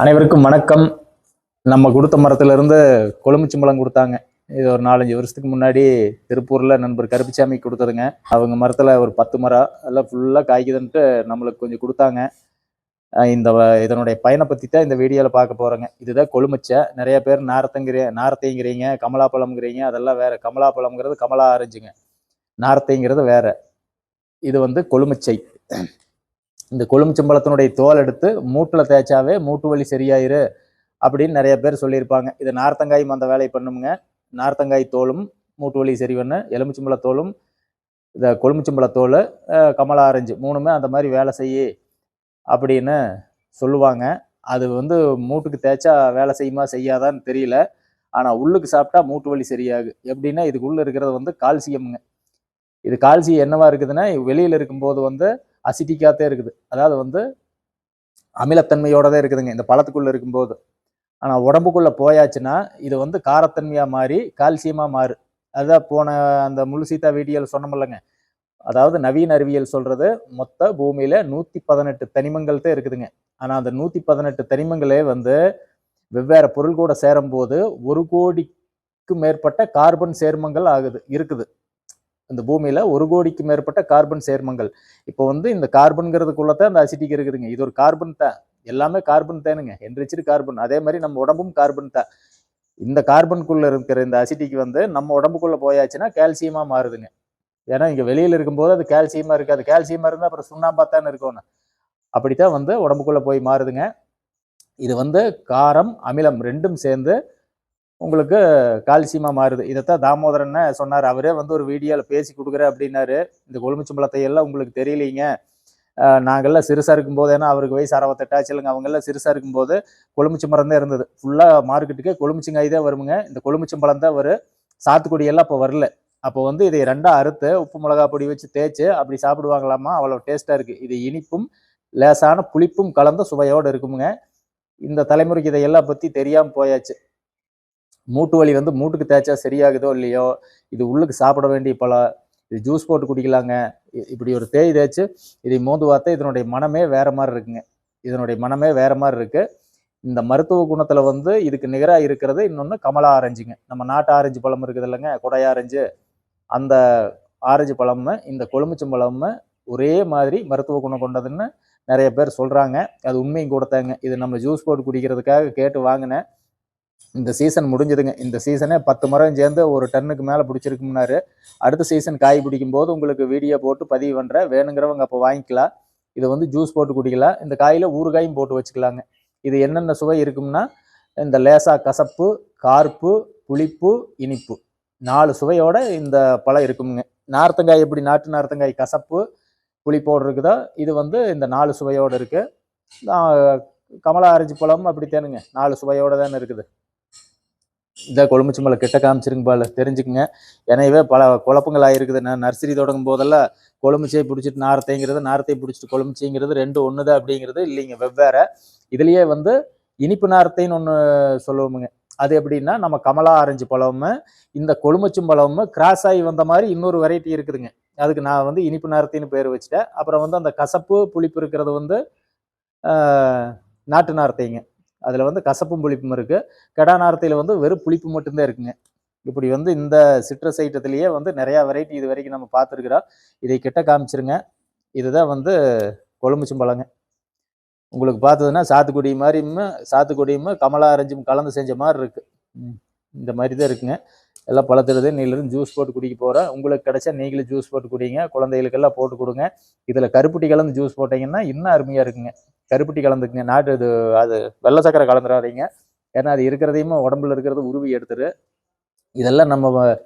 அனைவருக்கும் வணக்கம். நம்ம கொடுத்த மரத்துல இருந்து கொழுமிச்சம்பழம் கொடுத்தாங்க. இது ஒரு நாலஞ்சு வருஷத்துக்கு முன்னாடி திருப்பூர்ல நண்பர் கருப்புசாமி கொடுத்ததுங்க. அவங்க மரத்துல ஒரு பத்து மரம் எல்லாம் ஃபுல்லா காய்க்குதுன்ட்டு நம்மளுக்கு கொஞ்சம் கொடுத்தாங்க. இந்த இதனுடைய பயனை பத்தி தான் இந்த வீடியோவில் பார்க்க போறோங்க. இதுதான் கொழுமிச்சை. நிறைய பேர் நாரத்தங்கிற நாரத்தைங்கிறீங்க கமலாப்பழம்ங்கிறீங்க அதெல்லாம் வேற. கமலாப்பழம்ங்கிறது கமலா ஆரஞ்சுங்க. நாரத்தைங்கிறது வேற. இது வந்து கொழுமிச்சை. இந்த கொழுமிச்சம்பழத்தினுடைய தோல் எடுத்து மூட்டில் தேய்ச்சாவே மூட்டு வலி சரியாயிரு அப்படின்னு நிறைய பேர் சொல்லியிருப்பாங்க. இது நார்த்தங்காயும் அந்த வேலையை பண்ணுமுங்க நார்த்தங்காய் தோலும் மூட்டு வலி சரி பண்ண எலுமிச்சம்பழ தோலும் இந்த கொழுமிச்சம்பழ தோல் கமலா ஆரஞ்சு மூணுமே அந்த மாதிரி வேலை செய்யி அப்படின்னு சொல்லுவாங்க. அது வந்து மூட்டுக்கு தேய்ச்சா வேலை செய்யுமா செய்யாதான்னு தெரியல. ஆனால் உள்ளுக்கு சாப்பிட்டா மூட்டு வலி சரியாகு எப்படின்னா இதுக்குள்ளே இருக்கிறது வந்து கால்சியம்ங்க. இது கால்சியம் என்னவா இருக்குதுன்னா வெளியில் இருக்கும்போது வந்து அசிட்டிக்காத்தே இருக்குது. அதாவது வந்து அமிலத்தன்மையோட தான் இருக்குதுங்க. இந்த பழத்துக்குள்ளே இருக்கும்போது. ஆனால் உடம்புக்குள்ளே போயாச்சுன்னா இது வந்து காரத்தன்மையாக மாறி கால்சியமாக மாறு. அதான் போன அந்த முழு சீதா வீடியோவில் சொன்னோம்லங்க. அதாவது நவீன அறிவியல் சொல்கிறது மொத்த பூமியில் நூற்றி பதினெட்டு தனிமங்கள் தான் இருக்குதுங்க. ஆனால் அந்த நூற்றி பதினெட்டு தனிமங்களே வந்து வெவ்வேறு பொருள் கூட சேரும் போது ஒரு கோடிக்கு மேற்பட்ட கார்பன் சேர்மங்கள் ஆகுது இருக்குது. இந்த பூமியில் ஒரு கோடிக்கு மேற்பட்ட கார்பன் சேர்மங்கள். இப்போ வந்து இந்த கார்பன்கிறதுக்குள்ளே தான் அந்த அசிட்டிக் இருக்குதுங்க. இது ஒரு கார்பன் தான் எல்லாமே கார்பன் தானுங்க. என்ரிச்சடு கார்பன் அதே மாதிரி நம்ம உடம்பும் கார்பன் தான் இந்த கார்பனுக்குள்ளே இருக்கிற இந்த அசிட்டிக்கு வந்து நம்ம உடம்புக்குள்ளே போயாச்சுன்னா கால்சியமாக மாறுதுங்க. ஏன்னா இங்கே வெளியில் இருக்கும்போது அது கால்சியமாக இருக்காது. கால்சியமாக இருந்தால் அப்புறம் சுண்ணாம்பா தானே இருக்கணும் அப்படித்தான் வந்து உடம்புக்குள்ளே போய் மாறுதுங்க. இது வந்து காரம் அமிலம் ரெண்டும் சேர்ந்து உங்களுக்கு கால்சியமாக மாறுது. இதைத்தான் தாமோதரன் சொன்னார்? அவரே வந்து ஒரு வீடியோவில் பேசி கொடுக்குற அப்படின்னாரு. இந்த கொழுமிச்சம்பழத்தை எல்லாம் உங்களுக்கு தெரியலீங்க. நாங்கள்லாம் சிறுசாக இருக்கும்போது ஏன்னா அவருக்கு வயசு அறுபத்தெட்டாச்சு இல்லைங்க அவங்கெல்லாம் சிறுசாக இருக்கும்போது கொழுமிச்ச மரம் தான் இருந்தது. ஃபுல்லாக மார்க்கெட்டுக்கு கொழுமிச்சங்காய் தான் வருங்க இந்த கொழுமிச்சம்பழம் தான் வரும் சாத்துக்குடி எல்லாம் அப்போ வரல. அப்போ வந்து இதை ரெண்டாக அறுத்து உப்பு மிளகா பொடி வச்சு தேய்ச்சு அப்படி சாப்பிடுவாங்களாமா? அவ்வளோ டேஸ்ட்டாக இருக்குது இது இனிப்பும் லேசான புளிப்பும் கலந்த சுவையோடு இருக்குமுங்க. இந்த தலைமுறைக்கு இதையெல்லாம் பற்றி தெரியாமல் போயாச்சு. மூட்டு வலி வந்து மூட்டுக்கு தேய்ச்சா சரியாகுதோ இல்லையோ இது உள்ளுக்கு சாப்பிட வேண்டிய பழம் இது ஜூஸ் போட்டு குடிக்கலாங்க. இ- இப்படி ஒரு தேய் தேய்ச்சி இதை மோந்து பார்த்தா இதனுடைய மனமே வேறு மாதிரி இருக்குங்க. இதனுடைய மனமே வேறு மாதிரி இருக்குது இந்த மருத்துவ குணத்தில் வந்து இதுக்கு நிகராக இருக்கிறது இன்னொன்று கமலா ஆரஞ்சுங்க. நம்ம நாட்டு ஆரஞ்சு பழம் இருக்குது இல்லைங்க கொடை ஆரஞ்சு. அந்த ஆரஞ்சு பழமும் இந்த கொழுமிச்சம்பழமும் ஒரே மாதிரி மருத்துவ குணம் கொண்டதுன்னு நிறைய பேர் சொல்கிறாங்க அது உண்மையும் கொடுத்தாங்க. இது நம்ம ஜூஸ் போட்டு குடிக்கிறதுக்காக கேட்டு வாங்கினேன். இந்த சீசன் முடிஞ்சதுங்க. இந்த சீசனே பத்து மரம் சேர்ந்து ஒரு டன்னுக்கு மேலே பிடிச்சிருக்கும்னாரு அடுத்த சீசன் காய் பிடிக்கும் போது உங்களுக்கு வீடியோ போட்டு பதிவு பண்ணுறேன் வேணுங்கிறவங்க அப்போ வாங்கிக்கலாம். இது வந்து ஜூஸ் போட்டு குடிக்கலாம். இந்த காயில் ஊறுகாயும் போட்டு வச்சுக்கலாங்க. இது என்னென்ன சுவை இருக்கும்னா இந்த லேசா கசப்பு கார்ப்பு புளிப்பு இனிப்பு. நாலு சுவையோட இந்த பழம் இருக்குமுங்க. நார்த்தங்காய் எப்படி நாட்டு நார்த்தங்காய் கசப்பு புளிப்போடு இருக்குதோ இது வந்து இந்த நாலு சுவையோடு இருக்குது நான் கமலா ஆரஞ்சு பழம் அப்படித்தானுங்க நாலு சுவையோடு தானே இருக்குது. இந்த கொழுமிச்சம்பழ கிட்ட காமிச்சிருங்க பால தெரிஞ்சுக்குங்க. எனவே பல குழப்பங்கள் ஆகிருக்குது நான் நர்சரி தொடங்கும் போதெல்லாம் கொழும்புச்சியை பிடிச்சிட்டு நாரத்தைங்கிறது நாரத்தை பிடிச்சிட்டு கொழும்புச்சிங்கிறது ரெண்டு ஒன்றுதான் அப்படிங்கிறது இல்லைங்க வெவ்வேறு. இதுலேயே வந்து இனிப்பு நாரத்தைன்னு ஒன்று சொல்லுவோமுங்க. அது எப்படின்னா நம்ம கமலா ஆரஞ்சு பழமும் இந்த கொழுமிச்சும் பழமும் கிராஸ் ஆகி வந்த மாதிரி இன்னொரு வெரைட்டி இருக்குதுங்க. அதுக்கு நான் வந்து இனிப்பு நாரத்தின்னு பேர் வச்சுட்டேன். அப்புறம் வந்து அந்த கசப்பு புளிப்பு இருக்கிறது வந்து நாட்டு நாரத்தைங்க. அதில் வந்து கசப்பும் புளிப்பும் இருக்குது கடாநாரத்தையில் வந்து வெறும் புளிப்பு மட்டும்தான் இருக்குங்க. இப்படி வந்து இந்த சிட்ரஸ் ஐட்டத்திலேயே வந்து நிறையா வெரைட்டி இது வரைக்கும் நம்ம பார்த்துருக்குறோம் இதை கிட்ட காமிச்சிருங்க. இதுதான் வந்து கொழுமிச்சம்பழங்க உங்களுக்கு பார்த்ததுன்னா சாத்துக்குடி மாதிரியும் சாத்துக்குடியும் கமலா அரைஞ்சும் கலந்து செஞ்ச மாதிரி இருக்குது இந்த மாதிரி தான் இருக்குங்க. எல்லாம் பழத்துறது நீலிருந்து ஜூஸ் போட்டு குடிக்க போகிறேன் உங்களுக்கு கிடைச்சா நீங்களும் ஜூஸ் போட்டு குடிங்க. குழந்தைகளுக்கெல்லாம் போட்டு கொடுங்க. இதில் கருப்பட்டி கலந்து ஜூஸ் போட்டிங்கன்னா இன்னும் அருமையாக இருக்குங்க. கருப்பட்டி கலந்துக்குங்க. நாட்டு இது அது வெள்ளை சக்கரை கலந்துடாதீங்க ஏன்னா அது இருக்கிறதையுமே உடம்புல இருக்கிறது உருவி எடுத்துரு. இதெல்லாம் நம்ம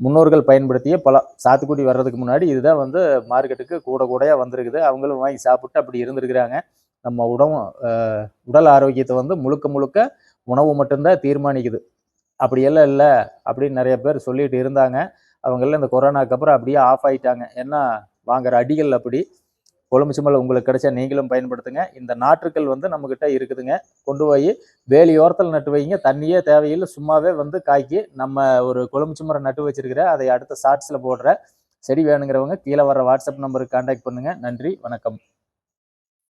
முன்னோர்கள் பயன்படுத்திய பல சாத்துக்குடி வர்றதுக்கு முன்னாடி இதுதான் வந்து மார்க்கெட்டுக்கு கூட கூடையாக வந்திருக்குது. அவங்களும் வாங்கி சாப்பிட்டு அப்படி இருந்திருக்கிறாங்க. நம்ம உடம்பு உடல் ஆரோக்கியத்தை வந்து முழுக்க முழுக்க உணவு மட்டும்தான் தீர்மானிக்குது. அப்படியெல்லாம் இல்லை அப்படின்னு நிறைய பேர் சொல்லிட்டு இருந்தாங்க. அவங்கெல்லாம் இந்த கொரோனாக்கு அப்புறம் அப்படியே ஆஃப் ஆயிட்டாங்க. ஏன்னா வாங்குற அடிகள் அப்படி. கொழுமிச்சம்பழம் உங்களுக்கு கிடைச்சா நீங்களும் பயன்படுத்துங்க. இந்த நாற்றுக்கள் வந்து நம்மக்கிட்ட இருக்குதுங்க. கொண்டு போய் வேலியோரத்தில் நட்டு வைங்க. தண்ணியே தேவையில்லை. சும்மாவே வந்து காய்க்கி நம்ம ஒரு கொழுமிச்ச நட்டு வச்சிருக்கிற அதை அடுத்த ஷார்ட்ஸில் போடுற செடி வேணுங்கிறவங்க கீழே வர வாட்ஸ்அப் நம்பருக்கு கான்டாக்ட் பண்ணுங்கள் நன்றி. வணக்கம்.